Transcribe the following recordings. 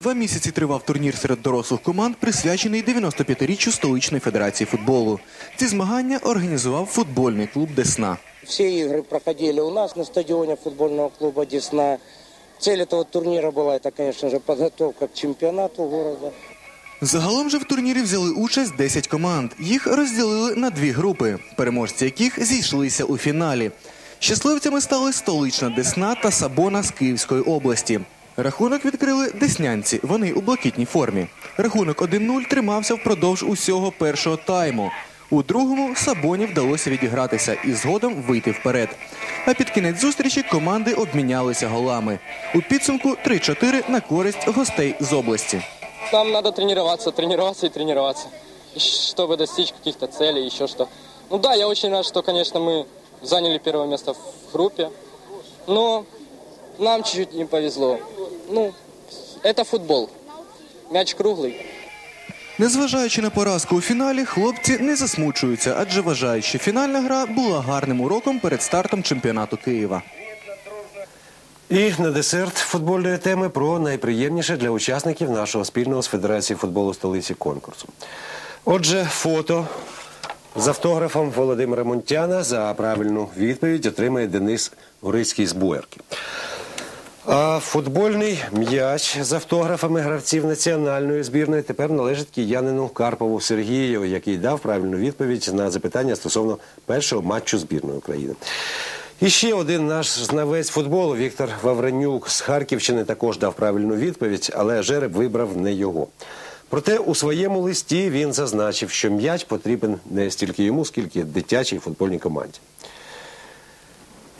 Два місяці тривав турнір серед дорослих команд, присвячений 95-річчю столичної федерації футболу. Ці змагання організував футбольний клуб Десна. Все игры проходили у нас на стадионе футбольного клуба «Десна». Цель этого турнира была, это, конечно же, подготовка к чемпионату города. Загалом же в турнірі взяли участь 10 команд. Їх розділили на дві групи, переможці яких зійшлися у фіналі. Щасливцями стали столична Десна та Сабона з Київської області. Рахунок відкрили деснянці, вони у блакитній формі. Рахунок 1-0 тримався впродовж усього першого тайму. У другому Сабоні вдалося відігратися і згодом вийти вперед. А під кінець зустрічі команди обмінялися голами. У підсумку 3-4 на користь гостей з області. Нам надо тренироваться, тренироваться и тренироваться, и чтобы достичь каких-то целей, еще что. Ну да, я очень рад, что, конечно, мы заняли первое место в группе, но нам чуть-чуть не повезло. Ну, это футбол. Мяч круглый. Незважаючи на поразку у фіналі, хлопці не засмучуються, адже вважають, що фінальна гра була гарним уроком перед стартом чемпіонату Києва. І на десерт футбольної теми про найприємніше для учасників нашого спільного з Федерації футболу столиці конкурсу. Отже, фото з автографом Володимира Монтяна за правильну відповідь отримає Денис Горицький з Буерки. А футбольний м'яч з автографами гравців національної збірної тепер належить киянину Карпову Сергію, який дав правильну відповідь на запитання стосовно першого матчу збірної України. І ще один наш знавець футболу Віктор Вавренюк з Харківщини також дав правильну відповідь, але жереб вибрав не його. Проте у своєму листі він зазначив, що м'яч потрібен не стільки йому, скільки дитячій футбольній команді.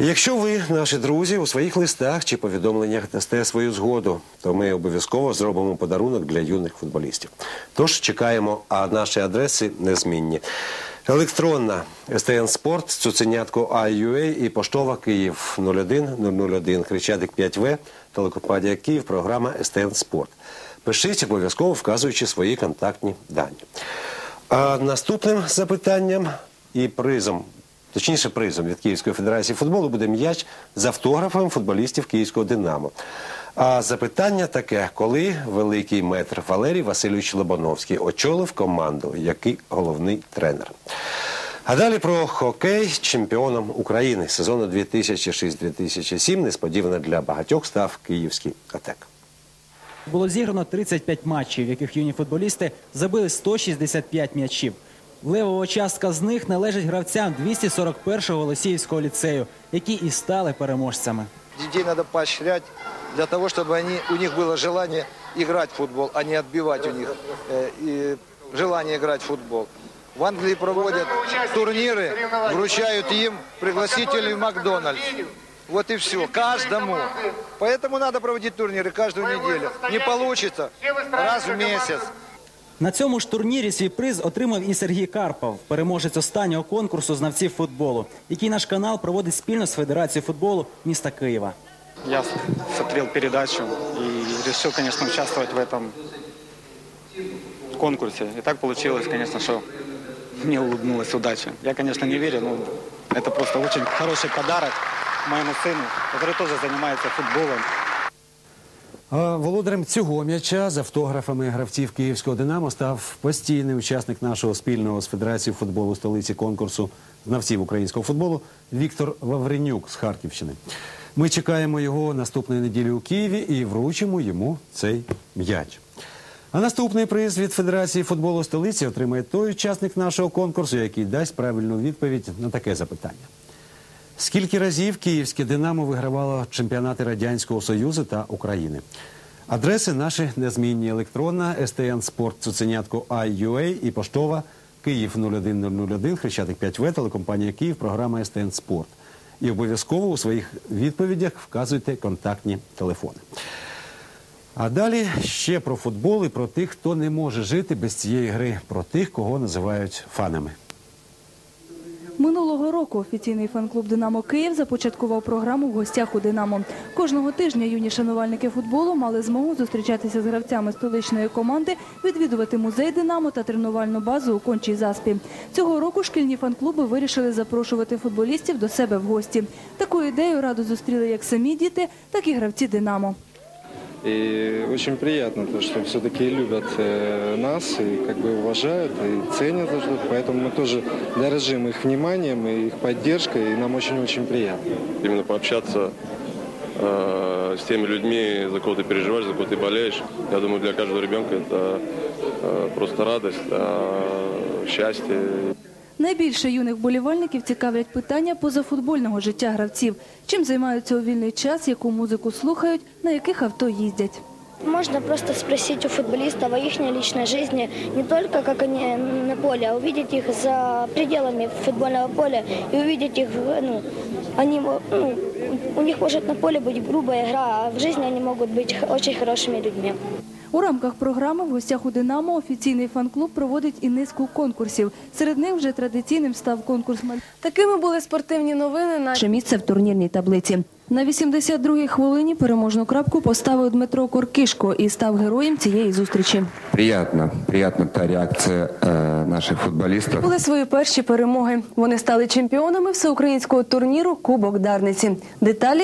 Якщо ви, наші друзі, у своїх листах чи повідомленнях дасте свою згоду, то ми обов'язково зробимо подарунок для юних футболістів. Тож чекаємо, а наші адреси незмінні. Електронна СТН Спорт, цуценятко АЮА і поштова Київ 01001, Хрещатик 5В, телекомпанія Київ, програма СТН Спорт. Пишіть обов'язково вказуючи свої контактні дані. А наступним запитанням і призом, точніше призом від Київської федерації футболу буде м'яч з автографом футболістів Київського Динамо. А запитання таке, коли великий метр Валерій Васильович Лобановський очолив команду, який головний тренер. А далі про хокей чемпіоном України сезону 2006-2007 несподівано для багатьох став київський АТЕК. Було зіграно 35 матчів, в яких юні футболісти забили 165 м'ячів. Левова частка з них належить гравцям 241-го Голосіївського ліцею, які і стали переможцями. Детей надо поощрять для того, чтобы они, у них было желание играть в футбол, а не отбивать у них э, и желание играть в футбол. В Англии проводят турниры, вручают им пригласители в Макдональдс. Вот и все, каждому. Поэтому надо проводить турниры каждую неделю. Не получится раз в месяц. На цьому ж турнірі свій приз отримав і Сергій Карпов, переможець останнього конкурсу знавців футболу, який наш канал проводить спільно з Федерацією футболу міста Києва. Я смотрел передачу и решил, конечно, участвовать в этом конкурсе. И так получилось, конечно, что мне улыбнулась удача. Я, конечно, не верю, но это просто очень хороший подарок моему сыну, который тоже занимается футболом. Володарем цього м'яча з автографами гравців київського Динамо став постійний учасник нашого спільного з Федерацією футболу столиці конкурсу знавців українського футболу Віктор Вавренюк з Харківщини. Ми чекаємо його наступної неділі у Києві і вручимо йому цей м'яч. А наступний приз від Федерації футболу столиці отримає той учасник нашого конкурсу, який дасть правильну відповідь на таке запитання. Скільки разів київське Динамо вигравало чемпіонати Радянського Союзу та України? Адреси наші незмінні електронна АЮА і поштова Київ 01001, Хрещатик 5В, телекомпанія Київ, програма СТН Спорт. І обов'язково у своїх відповідях вказуйте контактні телефони. А далі ще про футбол і про тих, хто не може жити без цієї гри, про тих, кого називають фанами. Минулого року офіційний фан-клуб Динамо Київ започаткував програму в гостях у Динамо. Кожного тижня юні шанувальники футболу мали змогу зустрічатися з гравцями столичної команди, відвідувати музей Динамо та тренувальну базу у кончій заспі. Цього року шкільні фан-клуби вирішили запрошувати футболістів до себе в гості. Таку ідею радо зустріли як самі діти, так і гравці Динамо. И очень приятно, то, что все-таки любят э, нас и как бы уважают и ценят. Поэтому мы тоже дорожим их вниманием и их поддержкой, и нам очень-очень приятно. именно пообщаться э, с теми людьми, за кого ты переживаешь, за кого ты болеешь. Я думаю, для каждого ребенка это э, просто радость, э, счастье. Найбільше юних болівальників цікавлять питання позафутбольного життя гравців. Чим займаються у вільний час, яку музику слухають, на яких авто їздять. Можно просто спросить у футболистов о их личной жизни, не только как они на поле, а увидеть их за пределами футбольного поля и увидеть их, ну, они, ну, у них может на поле быть грубая игра, а в жизни они могут быть х- очень хорошими людьми. У рамках програми в гостях у Динамо офіційний фан-клуб проводить і низку конкурсів. Серед них вже традиційним став конкурс «Маль». Такими були спортивні новини. На Наше місце в турнірній таблиці. На 82-й хвилині переможну крапку поставив Дмитро Коркишко і став героєм цієї зустрічі. Приятно, приятна та реакція э, наших футболістів. були свої перші перемоги. Вони стали чемпіонами всеукраїнського турніру Кубок Дарниці. Деталі